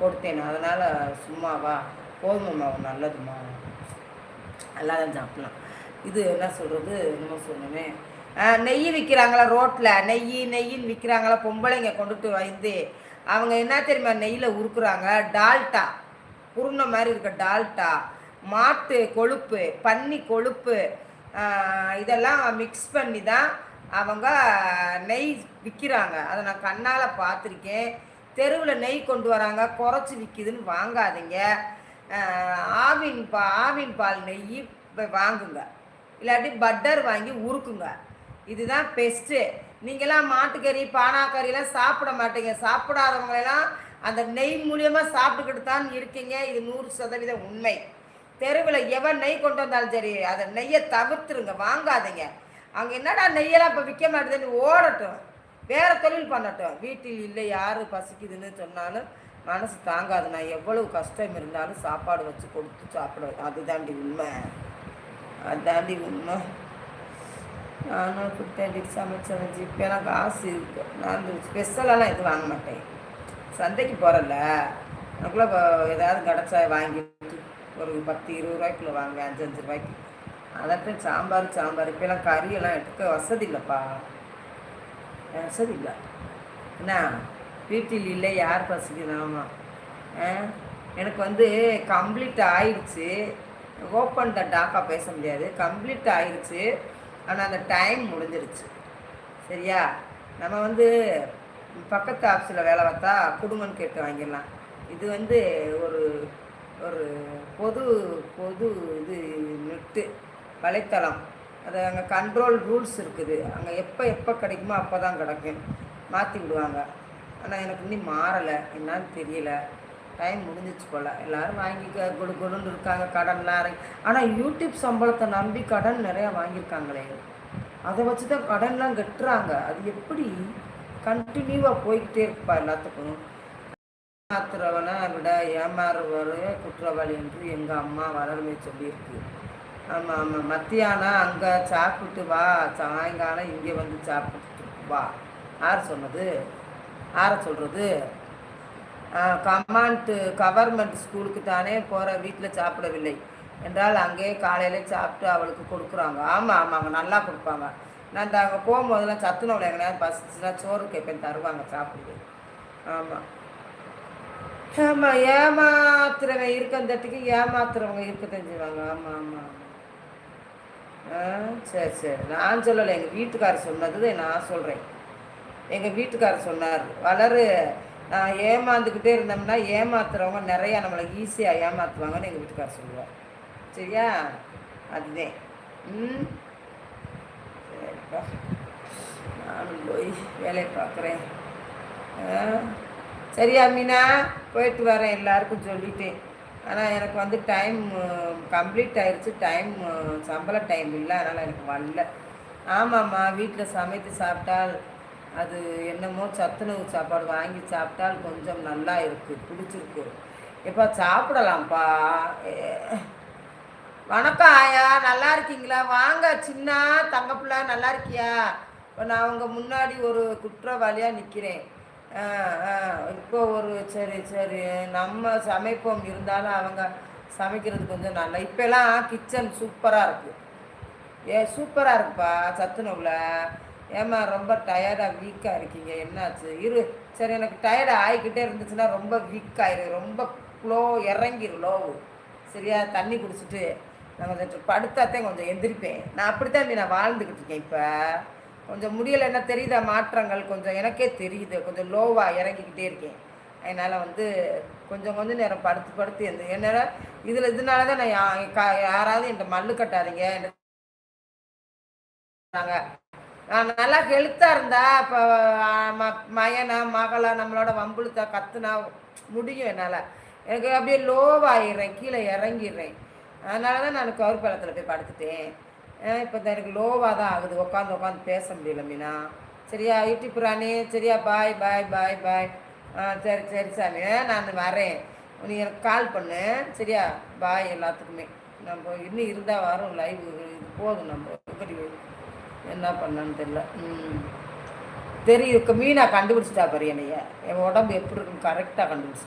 கொடுத்தேன். அதனால் சும்மாவா? கோதுமை மாவு நல்லதுமா நல்லா தான் சாப்பிடலாம் இது என்ன சொல்கிறது என்னமோ சொன்னேன் நெய் விற்கிறாங்களா ரோட்டில் நெய் நெய்ன்னு விற்கிறாங்களா பொம்பளைங்க கொண்டுட்டு வந்து அவங்க என்ன தெரியுமா நெய்யில் உருக்குறாங்க? டால்டா. குருணை மாதிரி இருக்க டால்டா. மாட்டு கொழுப்பு பன்னி கொழுப்பு இதெல்லாம் மிக்ஸ் பண்ணி தான் அவங்க நெய் விற்கிறாங்க அதை நான் கண்ணால் பார்த்துருக்கேன். தெருவில் நெய் கொண்டு வராங்க குறைச்சி விற்கிதுன்னு வாங்காதீங்க. ஆவின் பா ஆவின் பால் நெய் வாங்குங்க. இல்லாட்டி பட்டர் வாங்கி உருக்குங்க. இதுதான் பெஸ்ட்டு நீங்களாம் மாட்டுக்கறி பானாக்கறிலாம் சாப்பிட மாட்டீங்க. சாப்பிடாதவங்களெல்லாம் அந்த நெய் மூலியமாக சாப்பிட்டுக்கிட்டு தான் இருக்கீங்க. இது நூறு சதவீதம் உண்மை. தெருவில் எவன் நெய் கொண்டு வந்தாலும் சரி அதை நெய்யை தவிர்த்துருங்க. வாங்காதீங்க. அங்கே என்னடா நெய்யெல்லாம் இப்போ விற்க மாட்டேதுன்னு ஓடட்டும். வேறு தொழில் பண்ணட்டும். வீட்டில் இல்லை யார் பசிக்குதுன்னு சொன்னாலும் மனசு தாங்காது. நான் எவ்வளவு கஷ்டம் இருந்தாலும் சாப்பாடு வச்சு கொடுத்து சாப்பிடுவேன். அதுதாண்டி உண்மை. அதுதாண்டி உண்மை. நானும் கொடுத்தேன்டி சமைச்சேன் ஜிப்பேலாம் காசு இருக்கு. நான் இந்த ஸ்பெஷலெல்லாம் எதுவும் வாங்க மாட்டேன். சந்தைக்கு போகிறல்ல எனக்குள்ளே ஏதாவது கிடச்சா வாங்கிட்டு ஒரு பத்து இருபது ரூபாய்க்குள்ளே வாங்குவேன். அஞ்சு அஞ்சு ரூபாய்க்கு. அதட்ட சாம்பார் சாம்பார். இப்போலாம் கறியெல்லாம் எடுக்க வசதி இல்லைப்பா. வசதி இல்லை என்ன வீட்டில் இல்லை யார் பசிக்கிறாமா எனக்கு வந்து கம்ப்ளீட் ஆயிடுச்சு. ஓப்பன் த டாக்கா பேச முடியாது. கம்ப்ளீட் ஆயிடுச்சு. ஆனால் அந்த டைம் முடிஞ்சிருச்சு. சரியா? நம்ம வந்து பக்கத்து ஆஃபீஸில் வேலை பார்த்தா குடும்பம் கேட்டு வாங்கிடலாம். இது வந்து ஒரு ஒரு பொது பொது இது நெட்டு வலைத்தளம். அது அங்கே கண்ட்ரோல் ரூல்ஸ் இருக்குது. அங்கே எப்போ எப்போ கிடைக்குமோ அப்போ தான் கிடைக்கும் மாற்றி விடுவாங்க. ஆனால் எனக்கு இன்னும் மாறலை. என்னான்னு தெரியல. டைம் முடிஞ்சிச்சு போல். எல்லோரும் வாங்கி குடு குடுன்னு இருக்காங்க. கடன்லாம் இறங்கி ஆனால் யூடியூப் சம்பளத்தை நம்பி கடன் நிறையா வாங்கியிருக்காங்களே. அதை வச்சு தான் கடன்லாம் கட்டுறாங்க. அது எப்படி கண்டினியூவாக போய்கிட்டே இருப்பா எல்லாத்துக்கும். ஏமாத்துறவனை விட ஏமாறுவரே குற்றவாளி என்று எங்கள் அம்மா வளர்மை சொல்லியிருக்கு. ஆமாம் ஆமாம் மத்தியானம் அங்கே சாப்பிட்டு வா. சாயங்காலம் இங்கே வந்து சாப்பிட்டு வா. யார் சொன்னது? யாரை சொல்கிறது கமாண்ட் கவர்மெண்ட் ஸ்கூலுக்கு தானே போகிற வீட்டில் சாப்பிடவில்லை. என்றால் அங்கே காலையில் சாப்பிட்டு அவளுக்கு கொடுக்குறாங்க. ஆமாம் ஆமாங்க நல்லா கொடுப்பாங்க. நான் இந்த அங்கே போகும்போதெல்லாம் சத்துணவில் எங்கேயாவது பசிச்சுன்னா சோறு கேட்பேன் தருவாங்க சாப்பிடுது. ஆமாம் ஆமாம் ஏமாத்துறவன் இடத்துக்கு ஏமாத்துறவங்க இருக்க தெரிஞ்சுவாங்க ஆமாம் ஆமாம் ஆமாம் சரி சரி. நான் சொல்லலை. எங்கள் வீட்டுக்காரர் சொன்னது நான் சொல்கிறேன் எங்கள் வீட்டுக்காரர் சொன்னார் வளரு நான் ஏமாந்துக்கிட்டே இருந்தோம்னா ஏமாத்துறவங்க நிறையா நம்மளை ஈஸியாக ஏமாற்றுவாங்கன்னு எங்கள் வீட்டுக்காரர் சொல்லுவார். சரியா? அதுதான் ம்? சரிப்பா. நானும் போய் வேலையை பார்க்குறேன். சரியா மீனா? போயிட்டு வரேன். எல்லாருக்கும் சொல்லிட்டேன். ஆனால் எனக்கு வந்து டைம் கம்ப்ளீட் ஆயிடுச்சு டைம் சம்பள டைம் இல்லை. அதனால் எனக்கு வரல. ஆமாம்மா வீட்டில் சமைத்து சாப்பிட்டால் அது என்னமோ சத்துணவு சாப்பாடு வாங்கி சாப்பிட்டால் கொஞ்சம் நல்லா இருக்குது பிடிச்சிருக்கு. எப்போ சாப்பிடலாம்ப்பா. வணக்கம் ஆயா. நல்லா இருக்கீங்களா? வாங்க சின்ன தங்கப்பிள்ள நல்லா இருக்கியா? இப்போ நான் உங்கள் முன்னாடி ஒரு குற்றவாளியாக நிற்கிறேன் இப்போ ஒரு சரி சரி நம்ம சமைப்போம். இருந்தாலும் அவங்க சமைக்கிறது கொஞ்சம் நல்லா இப்போலாம் கிச்சன் சூப்பராக இருக்குது ஏ சூப்பராக இருக்குப்பா சத்துணவுல. ஏம்மா ரொம்ப டயர்டாக வீக்காக இருக்கீங்க. என்னாச்சு? இரு. சரி எனக்கு டயர்டாக ஆகிக்கிட்டே இருந்துச்சுன்னா ரொம்ப வீக் ஆயிரு. ரொம்ப க்ளோ இறங்கிரு லோவு சரியா? தண்ணி குடிச்சிட்டு நான் கொஞ்சம் கொஞ்சம் எந்திரிப்பேன். நான் அப்படித்தான் நான் வாழ்ந்துக்கிட்டு இருக்கேன் இப்போ. கொஞ்சம் முடியலைன்னா தெரியுதா மாற்றங்கள்? கொஞ்சம் எனக்கே தெரியுது. கொஞ்சம் லோவாக இறங்கிக்கிட்டே இருக்கேன். அதனால் வந்து கொஞ்சம் கொஞ்சம் நேரம் படுத்து படுத்து எந்த என்னால் இதில் இதனால தான் நான் யா- கா- யாராவது என்கிட்ட மல்லு கட்டாதீங்க. நாங்கள் நான் நல்லா ஹெல்த்தாக இருந்தா இப்போ மயனா மகளா நம்மளோட வம்புழுத்தா கத்துனா முடியும் என்னால். எனக்கு அப்படியே லோவாகிடுறேன் கீழே இறங்கிடுறேன். அதனால தான் நான் கவுர் பழத்தில் போய் படுத்துட்டேன். இப்போ தான் எனக்கு லோவாக தான் ஆகுது. உட்காந்து உட்காந்து பேச முடியல மீனா. சரியா யூடியூப் ராணி சரியா பாய் பாய் பாய் பாய் ஆ சரி சரி சாமி. நான் வரேன். நீ எனக்கு கால் பண்ணு. சரியா பாய் எல்லாத்துக்குமே. நம்ம இன்னும் இருந்தால் வரும் லைவ் இது போதும் நம்ம. எப்படி என்ன பண்ணான்னு தெரியல. ம். தெரியும். மீனா கண்டுபிடிச்சிட்டா பாரு என்னைய. என் உடம்பு எப்படி இருக்குன்னு கரெக்டாக கண்டுபிடிச்சி